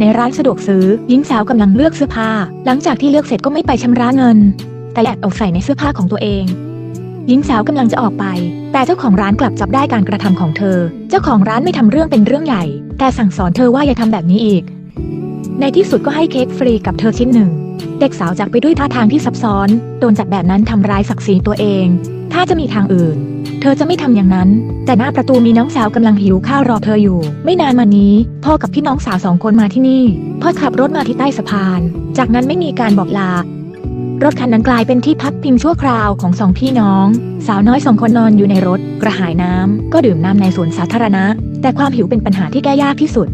ในร้านสะดวกซื้อหญิงสาวกำลังเลือกเสื้อผ้า หลังจากที่เลือกเสร็จก็ไม่ไปชำระเงิน แต่แอบเอาใส่ในเสื้อผ้าของตัวเองหญิงสาวกำลังจะออกไป แต่เจ้าของร้านกลับจับได้การกระทำของเธอ เจ้าของร้านไม่ทำเรื่องเป็นเรื่องใหญ่ แต่สั่งสอนเธอว่าอย่าทำแบบนี้อีก ในที่สุดก็ให้เค้กฟรีกับเธอชิ้นหนึ่ง เด็กสาวจากไปด้วยท่าทางที่ซับซ้อน โดนจับแบบนั้นทำร้ายศักดิ์ศรีตัวเอง ถ้าจะมีทางอื่น เธอจะไม่ทำอย่างนั้น แต่หน้าประตูมีน้องสาวกำลังหิวข้าวรอเธออยู่ ไม่นานมานี้ พ่อกับพี่น้องสาวสองคนมาที่นี่ พ่อขับรถมาที่ใต้สะพาน จากนั้นไม่มีการบอกลา รถคันนั้นกลายเป็นที่พักพิงชั่วคราวของสองพี่น้อง สาวน้อยสองคนนอนอยู่ในรถ กระหายน้ำก็ดื่มน้ำในสวนสาธารณะ แต่ความหิวเป็นปัญหาที่แก้ยากที่สุด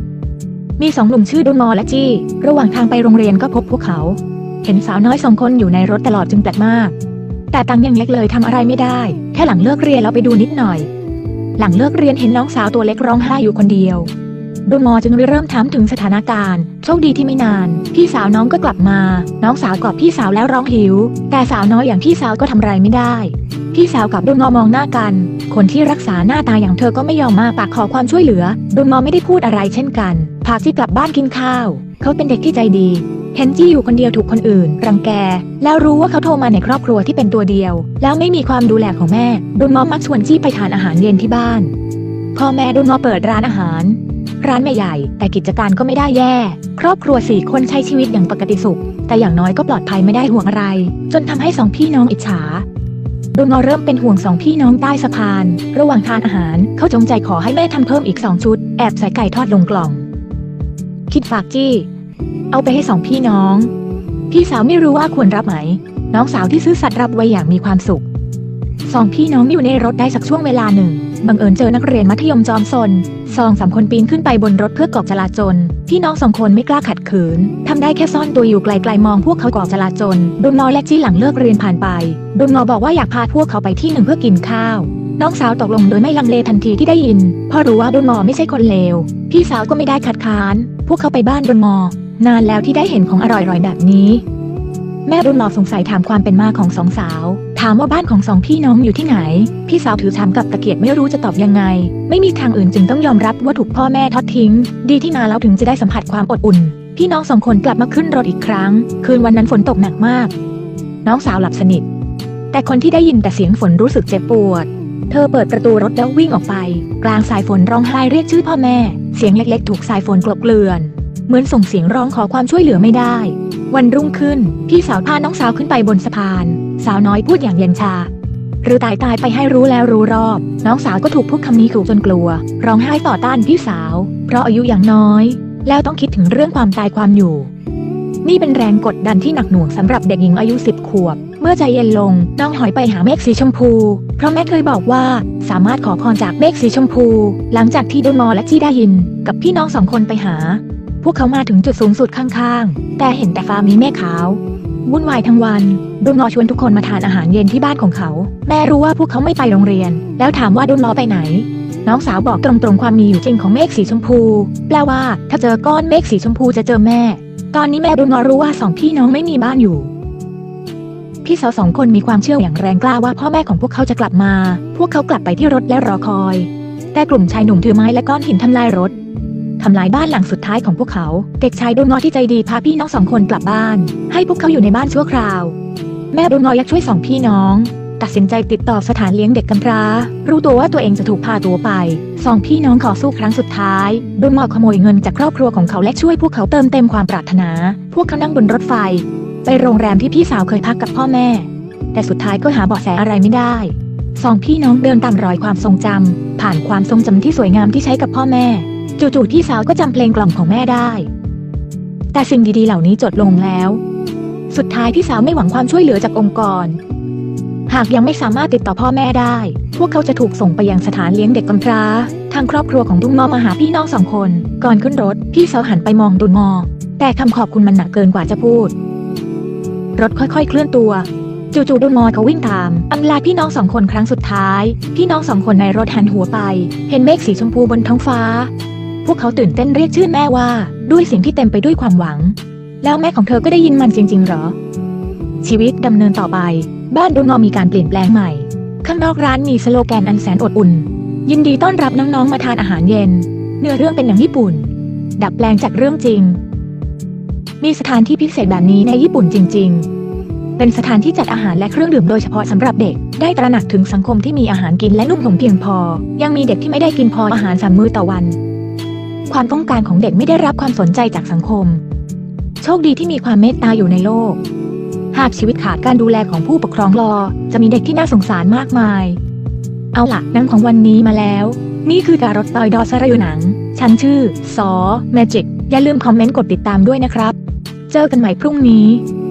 มีสองหนุ่มชื่อดุนมอและจี้ ระหว่างทางไปโรงเรียนก็พบพวกเขา เห็นสาวน้อยสองคนอยู่ในรถตลอดจึงแปลกมาก แต่ตังยังเล็กเลยทำอะไรไม่ได้ แค่หลังเลิกเรียนเราไปดูนิดหน่อย หลังเลิกเรียนเห็นน้องสาวตัวเล็กร้องไห้อยู่คนเดียวดุนมอจึงเริ่มถามถึงสถานการณ์ โชคดีที่ไม่นาน พี่สาวน้องก็กลับมา น้องสาวกอดพี่สาวแล้วร้องหิว แต่สาวน้อยอย่างพี่สาวก็ทำอะไรไม่ได้ พี่สาวกับดุนมอมองหน้ากัน คนที่รักษาหน้าตาอย่างเธอก็ไม่ยอมมาปากขอความช่วยเหลือดุนมอไม่ได้พูดอะไรเช่นกัน พาที่กลับบ้านกินข้าว เขาเป็นเด็กที่ใจดี เห็นจี้อยู่คนเดียวถูกคนอื่น รังแก แล้วรู้ว่าเขาโทรมาในครอบครัวที่เป็นตัวเดียว แล้วไม่มีความดูแลของแม่ดุนมอมักชวนจี้ไปทานอาหารเย็นที่บ้านพ่อแม่ดุนมอเปิดร้านอาหาร ร้านไม่ใหญ่ แต่กิจการก็ไม่ได้แย่ ครอบครัวสี่คนใช้ชีวิตอย่างปกติสุข แต่อย่างน้อยก็ปลอดภัยไม่ได้ห่วงอะไร จนทำให้สองพี่น้องอิจฉาดุนมอเริ่มเป็นห่วงสองพี่น้องใต้สะพาน ระหว่างทานอาหารเขาจงใจขอให้แม่ทำเพิ่มอีกสองชุด แอบใส่ไก่ทอดลงกล่อง คิดฝากจี้ เอาไปให้สองพี่น้อง พี่สาวไม่รู้ว่าควรรับไหม น้องสาวที่ซื่อสัตย์รับไว้อย่างมีความสุขสองพี่น้องอยู่ในรถได้สักช่วงเวลาหนึ่ง บังเอิญเจอนักเรียนมัธยมจอมซนสองสามคนปีนขึ้นไปบนรถเพื่อกอจราจรพี่น้องสองคนไม่กล้าขัดขืนทำได้แค่ซ่อนตัวอยู่ไกลๆมองพวกเขากอจราจรดุนอและจี้หลังเลิกเรียนผ่านไปดุนอบอกว่าอยากพาพวกเขาไปที่หนึ่งเพื่อกินข้าว น้องสาวตกลงโดยไม่ลังเลทันทีที่ได้ยินพราะรู้ว่าดุนอไม่ใช่คนเลว พี่สาวก็ไม่ได้คัดค้าน พวกเขาไปบ้านดุนอ นานแล้วที่ได้เห็นของอร่อยๆแบบนี้ แม่รุ่นหมอสงสัยถามความเป็นมาของสองสาว ถามว่าบ้านของสองพี่น้องอยู่ที่ไหน พี่สาวถือชามกับตะเกียบไม่รู้จะตอบยังไง ไม่มีทางอื่นจึงต้องยอมรับว่าถูกพ่อแม่ทอดทิ้ง ดีที่มาแล้วถึงจะได้สัมผัสความอบอุ่น พี่น้องสองคนกลับมาขึ้นรถอีกครั้ง คืนวันนั้นฝนตกหนักมาก น้องสาวหลับสนิท แต่คนที่ได้ยินแต่เสียงฝนรู้สึกเจ็บปวดเธอเปิดประตูรถแล้ววิ่งออกไป กลางสายฝนร้องไห้เรียกชื่อพ่อแม่ เสียงเล็กๆ ถูกสายฝนกลบเกลื่อน เหมือนส่งเสียงร้องขอความช่วยเหลือไม่ได้ วันรุ่งขึ้น พี่สาวพาน้องสาวขึ้นไปบนสะพาน สาวน้อยพูดอย่างเย็นชา หรือตายตายไปให้รู้แล้วรู้รอบ น้องสาวก็ถูกพูดคำนี้ขู่จนกลัว ร้องไห้ต่อต้านพี่สาว เพราะอายุอย่างน้อย แล้วต้องคิดถึงเรื่องความตายความอยู่ นี่เป็นแรงกดดันที่หนักหน่วงสำหรับเด็กหญิงอายุสิบขวบ เมื่อใจเย็นลง น้องหอยไปหาเมฆสีชมพู เพราะแม่เคยบอกว่าสามารถขอพรจากเมฆสีชมพู หลังจากที่ดนมอและจีได้ยิน กับพี่น้องสองคนไปหา พวกเขามาถึงจุดสูงสุดข้างๆ แต่เห็นแต่ฟ้ามีเมฆขาว วุ่นวายทั้งวันดุนมอชวนทุกคนมาทานอาหารเย็นที่บ้านของเขา แม่รู้ว่าพวกเขาไม่ไปโรงเรียน แล้วถามว่าดุนมอไปไหน น้องสาวบอกตรงๆความมีอยู่จริงของเมฆสีชมพู แปลว่า ถ้าเจอก้อนเมฆสีชมพูจะเจอแม่ ตอนนี้แม่ดุนมอรู้ว่าสองพี่น้องไม่มีบ้านอยู่พี่สาวสองคนมีความเชื่ออย่างแรงกล้าว่าพ่อแม่ของพวกเขาจะกลับมา พวกเขากลับไปที่รถและรอคอย แต่กลุ่มชายหนุ่มถือไม้และก้อนหินทำลายรถ ทำลายบ้านหลังสุดท้ายของพวกเขา เด็กชายดุนงอที่ใจดีพาพี่น้องสองคนกลับบ้าน ให้พวกเขาอยู่ในบ้านชั่วคราว แม่ดุนงออยากช่วยสองพี่น้อง ตัดสินใจติดต่อสถานเลี้ยงเด็กกำพร้า รู้ตัวว่าตัวเองจะถูกพาตัวไปสองพี่น้องขอสู้ครั้งสุดท้ายดุนงอขโมยเงินจากครอบครัวของเขาและช่วยพวกเขาเติมเต็มความปรารถนา พวกเขานั่งบนรถไฟ ไปโรงแรมที่พี่สาวเคยพักกับพ่อแม่ แต่สุดท้ายก็หาเบาะแสอะไรไม่ได้สองพี่น้องเดินตามรอยความทรงจำผ่านความทรงจำที่สวยงามที่ใช้กับพ่อแม่ จู่ๆพี่สาวก็จำเพลงกล่อมของแม่ได้ แต่สิ่งดีๆเหล่านี้จดลงแล้ว สุดท้ายพี่สาวไม่หวังความช่วยเหลือจากองค์กร หากยังไม่สามารถติดต่อพ่อแม่ได้ พวกเขาจะถูกส่งไปยังสถานเลี้ยงเด็กกำพร้า ทางครอบครัวของดุงมอมาหาพี่น้องสองคน ก่อนขึ้นรถ พี่สาวหันไปมองดุงมอ แต่คำขอบคุณมันหนักเกินกว่าจะพูด รถค่อยๆ เคลื่อนตัวจู่ๆดุนมอเขาวิ่งตามอำลาพี่น้องสองคนครั้งสุดท้าย พี่น้องสองคนในรถหันหัวไป เห็นเมฆสีชมพูบนท้องฟ้า พวกเขาตื่นเต้นเรียกชื่อแม่ว่า ด้วยเสียงที่เต็มไปด้วยความหวัง แล้วแม่ของเธอก็ได้ยินมันจริงๆเหรอ ชีวิตดำเนินต่อไป บ้านดุนอมีการเปลี่ยนแปลงใหม่ ข้างนอกร้านมีสโลแกนอันแสนอบอุ่น ยินดีต้อนรับน้องๆมาทานอาหารเย็น เนื้อเรื่องเป็นอย่างญี่ปุ่น ดับแปลงจากเรื่องจริง มีสถานที่พิเศษแบบนี้ในญี่ปุ่นจริง ๆเป็นสถานที่จัดอาหารและเครื่องดื่มโดยเฉพาะสำหรับเด็ก ได้ตระหนักถึงสังคมที่มีอาหารกินและนุ่มหนมเพียงพอ ยังมีเด็กที่ไม่ได้กินพออาหารสามมื้อต่อวัน ความต้องการของเด็กไม่ได้รับความสนใจจากสังคม โชคดีที่มีความเมตตาอยู่ในโลก หากชีวิตขาดการดูแลของผู้ปกครองรอ จะมีเด็กที่น่าสงสารมากมาย เอาละหนังของวันนี้มาแล้ว นี่คือการรถตอยดอสระยุหนัง ฉันชื่อซอแมจิก อย่าลืมคอมเมนต์กดติดตามด้วยนะครับ เจอกันใหม่พรุ่งนี้